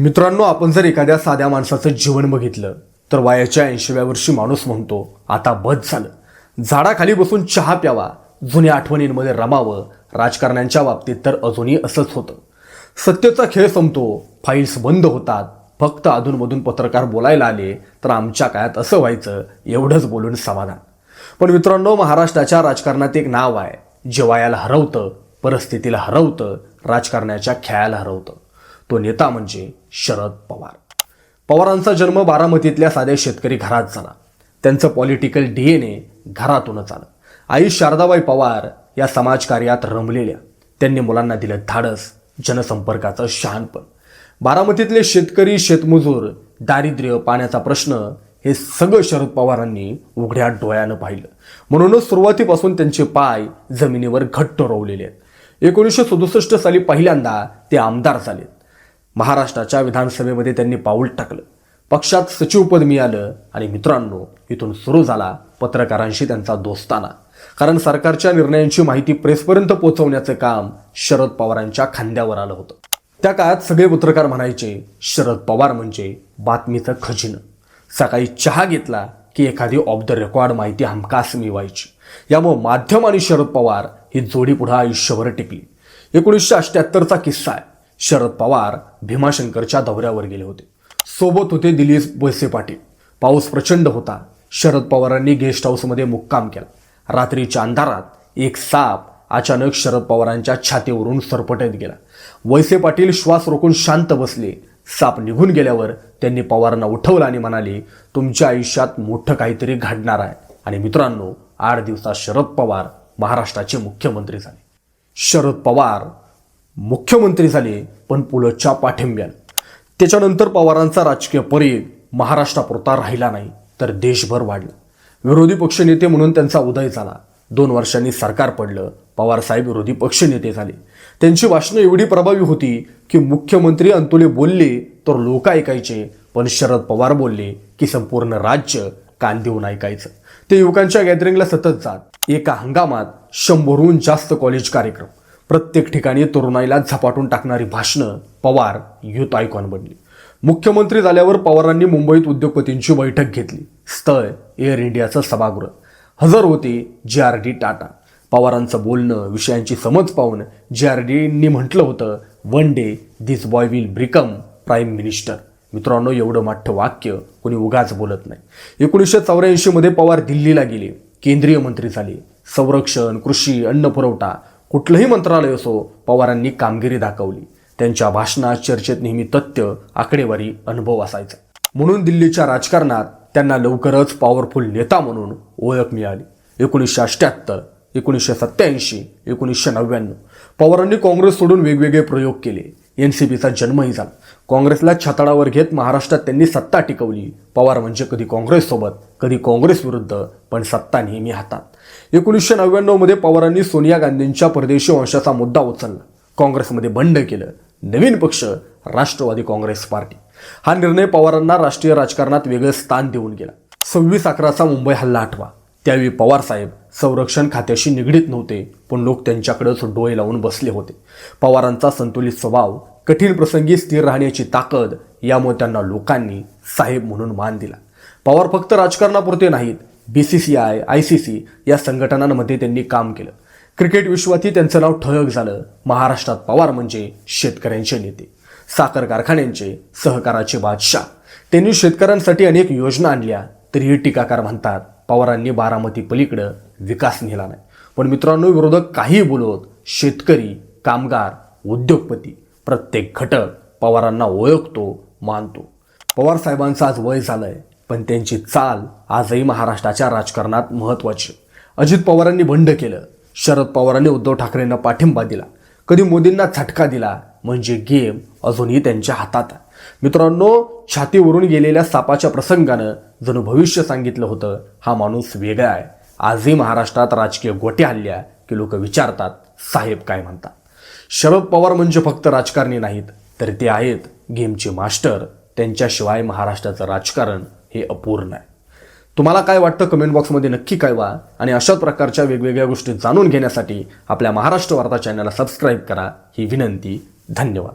मित्रांनो आपण जर एखाद्या साध्या माणसाचं जीवन बघितलं तर वयाच्या ऐंशीव्या वर्षी माणूस म्हणतो आता बस झालं. झाडाखाली बसून चहा प्यावा जुन्या आठवणींमध्ये रमावं राजकारण्यांच्या बाबतीत तर अजूनही असंच होतं. सत्तेचा खेळ संपतो फाईल्स बंद होतात फक्त अधूनमधून पत्रकार बोलायला आले तर आमच्या काळात असं व्हायचं एवढंच बोलून समाधान. पण मित्रांनो महाराष्ट्राच्या राजकारणात एक नाव आहे जे वयाला हरवतं परिस्थितीला हरवतं राजकारणाच्या खेळाला हरवतं. तो नेता म्हणजे शरद पवार. पवारांचा जन्म बारामतीतल्या साध्या शेतकरी घरात झाला. त्यांचं पॉलिटिकल डी एन ए घरातूनच आलं. आई शारदाबाई पवार या समाजकार्यात रमलेल्या. त्यांनी मुलांना दिलं धाडस जनसंपर्काचं शहाणपण. बारामतीतले शेतकरी शेतमजूर दारिद्र्य पाण्याचा प्रश्न हे सगळं शरद पवारांनी उघड्या डोळ्यानं पाहिलं. म्हणूनच सुरुवातीपासून त्यांचे पाय जमिनीवर घट्ट रोवलेले आहेत. एकोणीसशे सदुसष्ट साली पहिल्यांदा ते आमदार झालेत. महाराष्ट्राच्या विधानसभेमध्ये त्यांनी पाऊल टाकलं. पक्षात सचिवपद मिळालं आणि मित्रांनो इथून सुरू झाला पत्रकारांशी त्यांचा दोस्ताना. कारण सरकारच्या निर्णयांची माहिती प्रेसपर्यंत पोहोचवण्याचं काम शरद पवारांच्या खांद्यावर आलं होतं. त्या काळात सगळे पत्रकार म्हणायचे शरद पवार म्हणजे बातमीचं खजिनं. सकाळी चहा घेतला की एखादी ऑफ द रेकॉर्ड माहिती हमखास मिळवायची. यामुळे माध्यम आणि शरद पवार ही जोडी पुढे आयुष्यभर टिकली. एकोणीसशे अठ्ठ्याहत्तरचा किस्सा आहे. शरद पवार भीमाशंकरच्या दौऱ्यावर गेले होते. सोबत होते दिलीप वळसे पाटील. पाऊस प्रचंड होता. शरद पवारांनी गेस्ट हाऊसमध्ये मुक्काम केला. रात्रीच्या अंधारात एक साप अचानक शरद पवारांच्या छातीवरून सरपटत गेला. वैसे पाटील श्वास रोखून शांत बसले. साप निघून गेल्यावर त्यांनी पवारांना उठवलं आणि म्हणाले तुमच्या आयुष्यात मोठं काहीतरी घडणार आहे. आणि मित्रांनो आठ दिवसात शरद पवार महाराष्ट्राचे मुख्यमंत्री झाले. शरद पवार मुख्यमंत्री झाले पण पुलतच्या पाठिंब्यानं. त्याच्यानंतर पवारांचा राजकीय परिघ महाराष्ट्रापुरता राहिला नाही तर देशभर वाढला. विरोधी पक्षनेते म्हणून त्यांचा उदय झाला. दोन वर्षांनी सरकार पडलं पवारसाहेब विरोधी पक्षनेते झाले. त्यांची भाषणं एवढी प्रभावी होती की मुख्यमंत्री अंतुले बोलले तर लोक ऐकायचे पण शरद पवार बोलले की संपूर्ण राज्य कान देऊन ऐकायचं. ते युवकांच्या गॅदरिंगला सतत जात एका हंगामात शंभरहून जास्त कॉलेज कार्यक्रम. प्रत्येक ठिकाणी तरुणाईला झपाटून टाकणारी भाषणं पवार युथ आयकॉन बनली. मुख्यमंत्री झाल्यावर पवारांनी मुंबईत उद्योगपतींची बैठक घेतली. स्थळ एअर इंडियाचं सभागृह. हजर होते जे आर डी टाटा. पवारांचं बोलणं विषयांची समज पाहून जे आर डीनी म्हटलं होतं one day this boy will become prime minister मित्रांनो एवढं मोठं वाक्य कोणी उगाच बोलत नाही. एकोणीसशे चौऱ्याऐंशीमध्ये पवार दिल्लीला गेले. केंद्रीय मंत्री झाले. संरक्षण कृषी अन्न पुरवठा कुठलंही मंत्रालय असो पवारांनी कामगिरी दाखवली. त्यांच्या भाषणात चर्चेत नेहमी तथ्य आकडेवारी अनुभव असायचा. म्हणून दिल्लीच्या राजकारणात त्यांना लवकरच पॉवरफुल नेता म्हणून ओळख मिळाली. एकोणीसशे अठ्ठ्याहत्तर एकोणीसशे सत्त्याऐंशी एकोणीसशे नव्याण्णव. पवारांनी काँग्रेस सोडून वेगवेगळे प्रयोग केले. एन सी पीचा जन्मही झाला. काँग्रेसला छाताडावर घेत महाराष्ट्रात त्यांनी सत्ता टिकवली. पवार म्हणजे कधी काँग्रेससोबत कधी काँग्रेस विरुद्ध पण सत्ता नेहमी हातात. एकोणीसशे नव्याण्णवमध्ये पवारांनी सोनिया गांधींच्या परदेशी वंशाचा मुद्दा उचलला. काँग्रेसमध्ये बंड केलं. नवीन पक्ष राष्ट्रवादी काँग्रेस पार्टी. हा निर्णय पवारांना राष्ट्रीय राजकारणात वेगळं स्थान देऊन गेला. सव्वीस अकराचा मुंबई हल्ला आठवा. त्यावेळी पवार साहेब संरक्षण खात्याशी निगडीत नव्हते पण लोक त्यांच्याकडेच डोळे लावून बसले होते. पवारांचा संतुलित स्वभाव कठीण प्रसंगी स्थिर राहण्याची ताकद यामुळे त्यांना लोकांनी साहेब म्हणून मान दिला. पवार फक्त राजकारणापुरते नाहीत B C C I I C C या संघटनांमध्ये त्यांनी काम केलं. क्रिकेट विश्वातही त्यांचं नाव ठळक झालं. महाराष्ट्रात पवार म्हणजे शेतकऱ्यांचे नेते. साखर कारखान्यांचे सहकाराचे बादशाह. त्यांनी शेतकऱ्यांसाठी अनेक योजना आणल्या तरीही टीकाकार म्हणतात पवारांनी बारामती पलीकडं विकास नेला नाही. पण मित्रांनो विरोधक काही बोलवत शेतकरी कामगार उद्योगपती प्रत्येक घटक पवारांना ओळखतो मानतो. पवार साहेबांचं आज वय झालं आहे पण त्यांची चाल आजही महाराष्ट्राच्या राजकारणात महत्त्वाची. अजित पवारांनी बंड केलं शरद पवारांनी उद्धव ठाकरेंना पाठिंबा दिला. कधी मोदींना झटका दिला म्हणजे गेम अजूनही त्यांच्या हातात आहे. मित्रांनो छातीवरून गेलेल्या सापाच्या प्रसंगानं जणू भविष्य सांगितलं होतं हा माणूस वेगळा आहे. आजही महाराष्ट्रात राजकीय गोटे हल्ल्या की लोक विचारतात साहेब काय म्हणतात? शरद पवार म्हणजे फक्त राजकारणी नाहीत तर ते आहेत गेमचे मास्टर. त्यांच्याशिवाय महाराष्ट्राचं राजकारण हे अपूर्ण आहे. तुम्हाला काय वाटतं कमेंट बॉक्समध्ये नक्की कळवा आणि अशाच प्रकारच्या वेगवेगळ्या गोष्टी जाणून घेण्यासाठी आपल्या महाराष्ट्र वार्ता चॅनलला सबस्क्राईब करा. ही विनंती धन्यवाद.